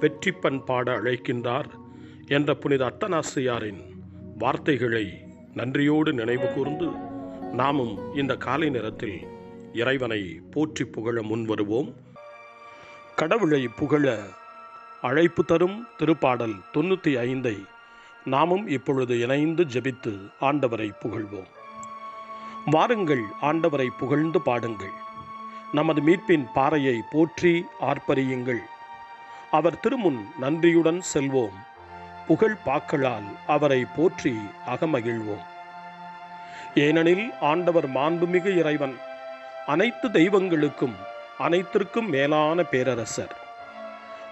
வெற்றி பண்பாட அழைக்கின்றார் என்ற புனித அத்தனாசியாரின் வார்த்தைகளை நன்றியோடு நினைவு கூர்ந்து நாமும் இந்த காலை நேரத்தில் இறைவனை போற்றி புகழ முன்வருவோம். கடவுளை புகழ அழைப்பு தரும் திருப்பாடல் தொண்ணூற்றி ஐந்தை நாமும் இப்பொழுது இணைந்து ஜெபித்து ஆண்டவரை புகழ்வோம். வாருங்கள் ஆண்டவரை புகழ்ந்து பாடுங்கள். நமது மீட்பின் பாறையை போற்றி ஆர்ப்பரியுங்கள். அவர் திருமுன் நன்றியுடன் செல்வோம். புகழ் பாக்களால் அவரை போற்றி அகமகிழ்வோம். ஏனெனில் ஆண்டவர் மாண்புமிகு இறைவன் அனைத்து தெய்வங்களுக்கும் அனைத்திற்கும் மேலான பேரரசர்.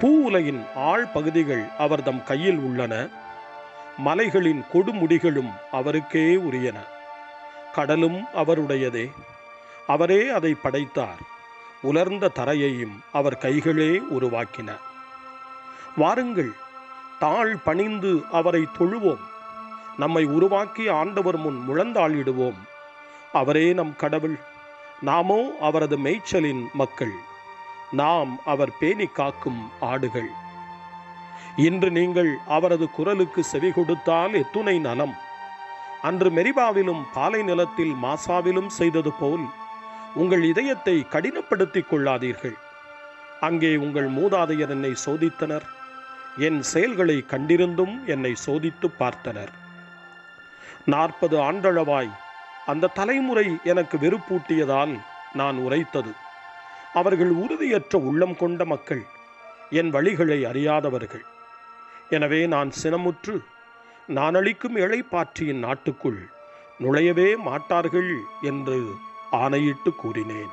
பூ உலகின் ஆழ் பகுதிகள் அவர்தம் கையில் உள்ளன. மலைகளின் கொடுமுடிகளும் அவருக்கே உரியன. கடலும் அவருடையதே. அவரே அதை படைத்தார். உலர்ந்த தரையையும் அவர் கைகளே உருவாக்கின. வாருங்கள் தாழ் பணிந்து அவரை தொழுவோம். நம்மை உருவாக்கி ஆண்டவர் முன் முழந்தாளிடுவோம். அவரே நம் கடவுள் நாமோ அவரது மேய்ச்சலின் மக்கள். நாம் அவர் பேணி காக்கும் ஆடுகள். இன்று நீங்கள் அவரது குரலுக்கு செவி கொடுத்தால் எத்துணை நலம். அன்று மெரிபாவிலும் பாலை நிலத்தில் மாசாவிலும் செய்தது போல் உங்கள் இதயத்தை கடினப்படுத்திக் கொள்ளாதீர்கள். அங்கே உங்கள் மூதாதையர் என்னை சோதித்தனர். என் செயல்களை கண்டிருந்தும் என்னை சோதித்து பார்த்தனர். நாற்பது ஆண்டளவாய் அந்த தலைமுறை எனக்கு வெறுப்பூட்டியதால் நான் உரைத்தது. அவர்கள் உறுதியற்ற உள்ளம் கொண்ட மக்கள் என் வழிகளை அறியாதவர்கள். எனவே நான் சினமுற்று நான் அளிக்கும் இழைப்பாற்றியின் நாட்டுக்குள் நுழையவே மாட்டார்கள் என்று ஆணையிட்டு கூறினேன்.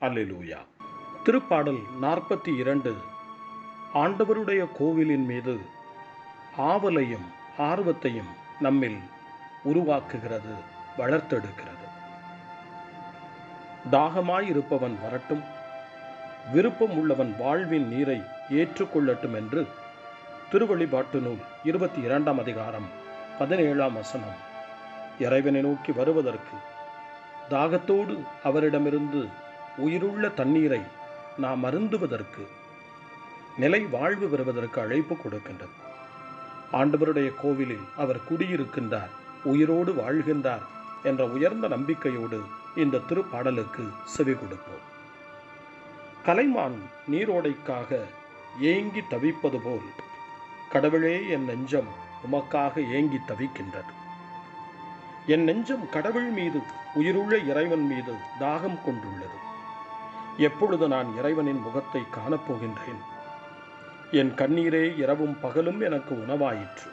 அல்லேலூயா. திருப்பாடல் நாற்பத்தி இரண்டு. ஆண்டவருடைய கோவிலின் மீது ஆவலையும் ஆர்வத்தையும் நம்மில் உருவாக்குகிறது வளர்த்தெடுக்கிறது. தாகமாயிருப்பவன் வரட்டும் விருப்பம் உள்ளவன் வாழ்வின் நீரை ஏற்றுக்கொள்ளட்டும் என்று திருவழிபாட்டு நூல் இருபத்தி இரண்டாம் அதிகாரம் பதினேழாம் வசனம். இறைவனை நோக்கி வருவதற்கு தாகத்தோடு அவரிடமிருந்து உயிருள்ள தண்ணீரை நாம் அருந்துவதற்கு நிலை வாழ்வு பெறுவதற்கு அழைப்பு கொடுக்கின்றது. ஆண்டவருடைய கோவிலில் அவர் குடியிருக்கின்றார் உயிரோடு வாழ்கின்றார் என்ற உயர்ந்த நம்பிக்கையோடு இந்த திருப்பாடலுக்கு செவி கொடுப்போம். கலைமான் நீரோடைக்காக ஏங்கி தவிப்பது போல் கடவுளே என் நெஞ்சம் உமக்காக ஏங்கி தவிக்கின்றது. என் நெஞ்சம் கடவுள் மீது உயிருள்ள இறைவன் மீது தாகம் கொண்டுள்ளது. எப்பொழுது நான் இறைவனின் முகத்தை காணப்போகின்றேன்? என் கண்ணீரே இரவும் பகலும் எனக்கு உணவாயிற்று.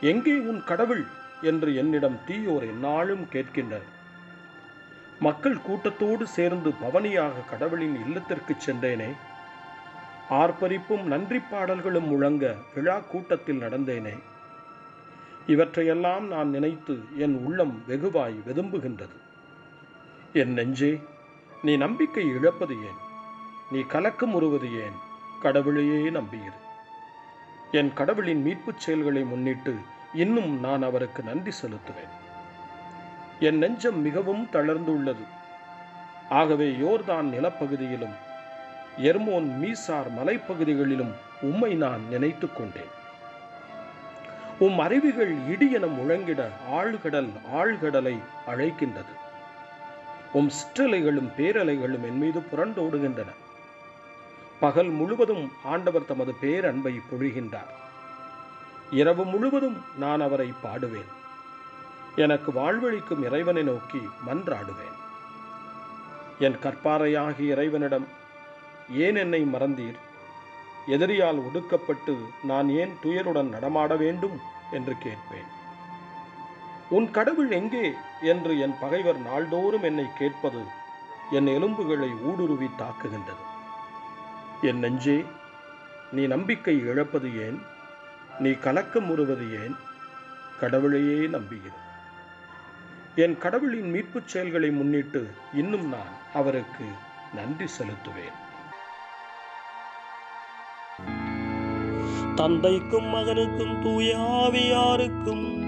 எங்கே உன் கடவுள்? என்று என்னிடம் தீயோர் எந்நாளும் கேட்கின்றனர். மக்கள் கூட்டத்தோடு சேர்ந்து பவனியாக கடவுளின் இல்லத்திற்கு சென்றேனே. ஆர்ப்பரிப்பும் நன்றி பாடல்களும் முழங்க விழா கூட்டத்தில் நடந்தேனே. இவற்றையெல்லாம் நான் நினைத்து என் உள்ளம் வெகுவாய் வெதும்புகின்றது. என் நெஞ்சே நீ நம்பிக்கை இழப்பது ஏன்? நீ கலக்கம் உருவது ஏன்? கடவுளையே நம்பியிரு என் கடவுளின் மீட்புச் செயல்களை முன்னிட்டு இன்னும் நான் அவருக்கு நன்றி செலுத்துவேன். என் நெஞ்சம் மிகவும் தளர்ந்துள்ளது. ஆகவே யோர்தான் நிலப்பகுதியிலும் எர்மோன் மீசார் மலைப்பகுதிகளிலும் உம்மை நான் நினைத்து கொண்டேன். உம் அருவிகள் இடியென முழங்கிட ஆழ்கடல் ஆழ்கடலை அழைக்கின்றது. உம் சிற்றலைகளும் பேரலைகளும் என் மீது புரண்டோடுகின்றன பகல் முழுவதும் ஆண்டவர் தமது பேரன்பை பொழிகின்றார். இரவு முழுவதும் நான் அவரை பாடுவேன். எனக்கு வாழ்வழிக்கும் இறைவனை நோக்கி மன்றாடுவேன். என் கற்பாறையாகிய இறைவனிடம் ஏன் என்னை மறந்தீர்? எதிரியால் ஒடுக்கப்பட்டு நான் ஏன் துயருடன் நடமாட வேண்டும்? என்று கேட்பேன். உன் கடவுள் எங்கே? என்று என் பகைவர் நாள்தோறும் என்னை கேட்பது என் எலும்புகளை ஊடுருவி தாக்குகின்றது. என் நெஞ்சே நீ நம்பிக்கை இழப்பது ஏன்? நீ கலக்கம் உறுவது ஏன்? கடவுளையே நம்புகிறேன். என் கடவுளின் மீட்புச் செயல்களை முன்னிட்டு இன்னும் நான் அவருக்கு நன்றி செலுத்துவேன். தந்தைக்கும் மகனுக்கும் தூயாவியாருக்கும்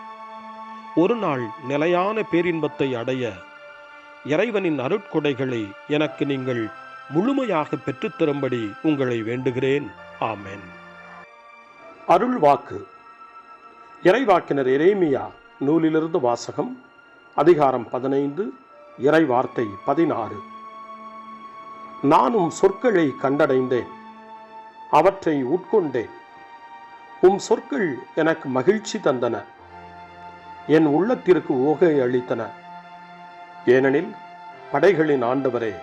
ஒரு நாள் நிலையான பேரின்பத்தை அடைய இறைவனின் அருட்கொடைகளை எனக்கு நீங்கள் முழுமையாக பெற்றுத்தரும்படி உங்களை வேண்டுகிறேன். ஆமென். அருள் வாக்கு. இறைவாக்கினர் எரேமியா நூலிலிருந்து வாசகம் அதிகாரம் பதினைந்து இறை வார்த்தை பதினாறு. நானும் சொற்களை கண்டடைந்தேன் அவற்றை உட்கொண்டேன். உம் சொற்கள் எனக்கு மகிழ்ச்சி தந்தன. என் உள்ளத்திற்கு ஓகை அளித்தன. ஏனெனில் படைகளின் ஆண்டவரே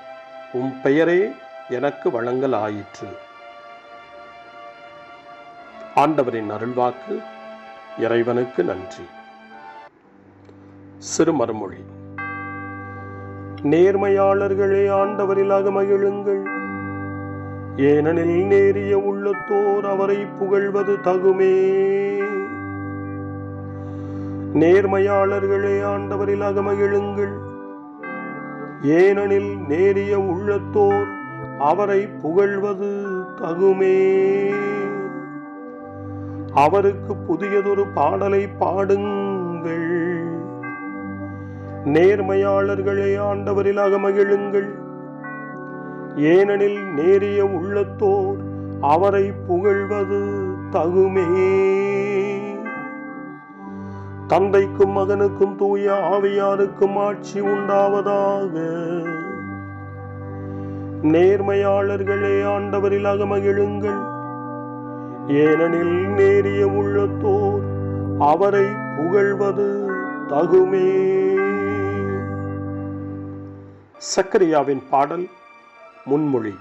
உம் பெயரே எனக்கு வழங்கல் ஆயிற்று ஆண்டவரின் அருள்வாக்கு இறைவனுக்கு நன்றி. சிறு மறுமொழி நேர்மையாளர்களே ஆண்டவரிலாக மகிழுங்கள் ஏனெனில் நேரிய உள்ளத்தோர் அவரை புகழ்வது தகுமே. நேர்மையாளர்களே ஆண்டவரிலாக மகிழுங்கள் ஏனெனில் நேரிய உள்ளத்தோர் அவரை புகழ்வது தகுமே. அவருக்கு புதியதொரு பாடலை பாடுங்கள். நேர்மையாளர்களே ஆண்டவரிலாக மகிழுங்கள் ஏனெனில் நேரிய உள்ளத்தோர் அவரை புகழ்வது தகுமே. தந்தைக்கும் மகனுக்கும் தூய ஆவியாருக்கும் ஆட்சி உண்டாவதாக. நேர்மையாளர்களே ஆண்டவரிலாக மகிழுங்கள் ஏனெனில் நேரிய உள்ளத்தோர் அவரை புகழ்வது தகுமே. சக்கரியாவின் பாடல் முன்மொழி.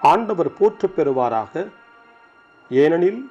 ஆண்டவர் போற்று பெறுவாராக. ஏனெனில்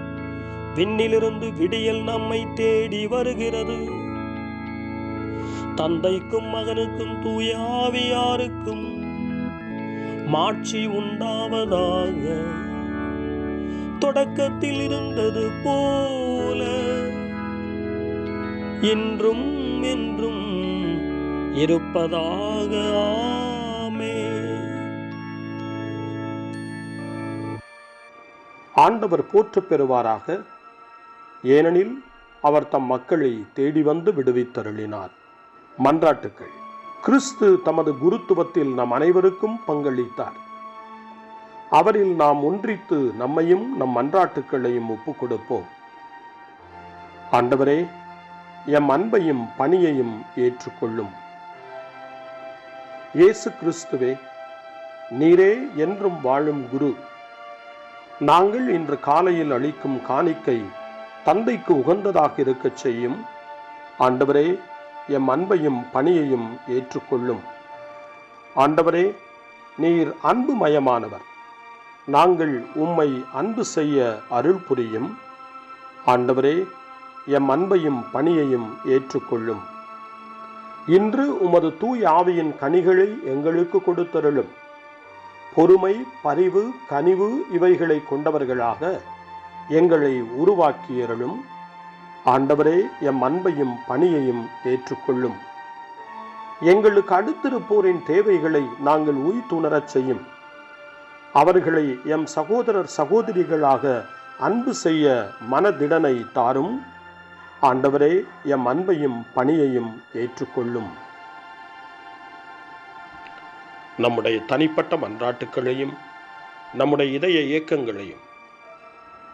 விண்ணிலிருந்து விடியல் நம்மை தேடி வருகிறது. தந்தைக்கும் மகனுக்கும் தூயாவியாருக்கும் மாட்சி உண்டாவதாக. தொடக்கத்தில் இருந்தது போல இன்றும் என்றும் இருப்பதாக. ஆமே ஆண்டவர் போற்று பெறுவாராக. ஏனெனில் அவர் தம் மக்களை தேடி வந்து விடுவித்தருளினார். மன்றாட்டுக்கள். கிறிஸ்து தமது குருத்துவத்தில் நம் அனைவருக்கும் பங்களித்தார். அவரில் நாம் ஒன்றித்து நம்மையும் நம் மன்றாட்டுக்களையும் ஒப்புக் கொடுப்போம் ஆண்டவரே எம் அன்பையும் பணியையும் ஏற்றுக்கொள்ளும். இயேசு கிறிஸ்துவே நீரே என்றும் வாழும் குரு. நாங்கள் இன்று காலையில் அளிக்கும் காணிக்கை தந்தைக்கு உகந்ததாக இருக்கச் செய்யும். ஆண்டவரே எம் அன்பையும் பணியையும் ஏற்றுக்கொள்ளும். ஆண்டவரே நீர் அன்பு மயமானவர் நாங்கள் உம்மை அன்பு செய்ய அருள் புரியும். ஆண்டவரே எம் அன்பையும் பணியையும் ஏற்றுக்கொள்ளும். இன்று உமது தூய் ஆவியின் கனிகளை எங்களுக்கு கொடுத்தருளும். பொறுமை பரிவு கனிவு இவைகளை கொண்டவர்களாக எங்களை உருவாக்கியருளும். ஆண்டவரே எம் அன்பையும் பணியையும் ஏற்றுக்கொள்ளும். எங்களுக்கு அடுத்திருப்போரின் தேவைகளை நாங்கள் உய்த்துணரச் செய்யும். அவர்களை எம் சகோதரர் சகோதரிகளாக அன்பு செய்ய மனதிடனை தாரும். ஆண்டவரே எம் அன்பையும் பணியையும் ஏற்றுக்கொள்ளும். நம்முடைய தனிப்பட்ட மன்றாட்டுக்களையும் நம்முடைய இதய இயக்கங்களையும்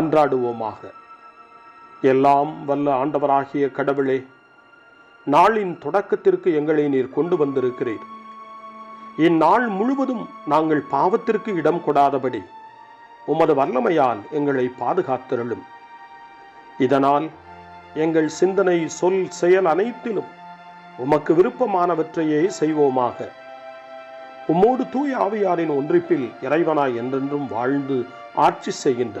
மன்றாடுவோமாக. எல்லாம் வல்ல ஆண்டவராகிய கடவுளே நாளின் தொடக்கத்திற்கு எங்களை நீர் கொண்டு வந்திருக்கிறீர். இந்நாள் முழுவதும் நாங்கள் பாவத்திற்கு இடம் கொடாதபடி உமது வல்லமையால் எங்களை பாதுகாத்திரளும். இதனால் எங்கள் சிந்தனை சொல் செயல் அனைத்திலும் உமக்கு விருப்பமானவற்றையே செய்வோமாக. உம்மோடு தூய் ஆவியாரின் ஒன்றிப்பில் இறைவனாய் என்றென்றும் வாழ்ந்து ஆட்சி செய்கின்ற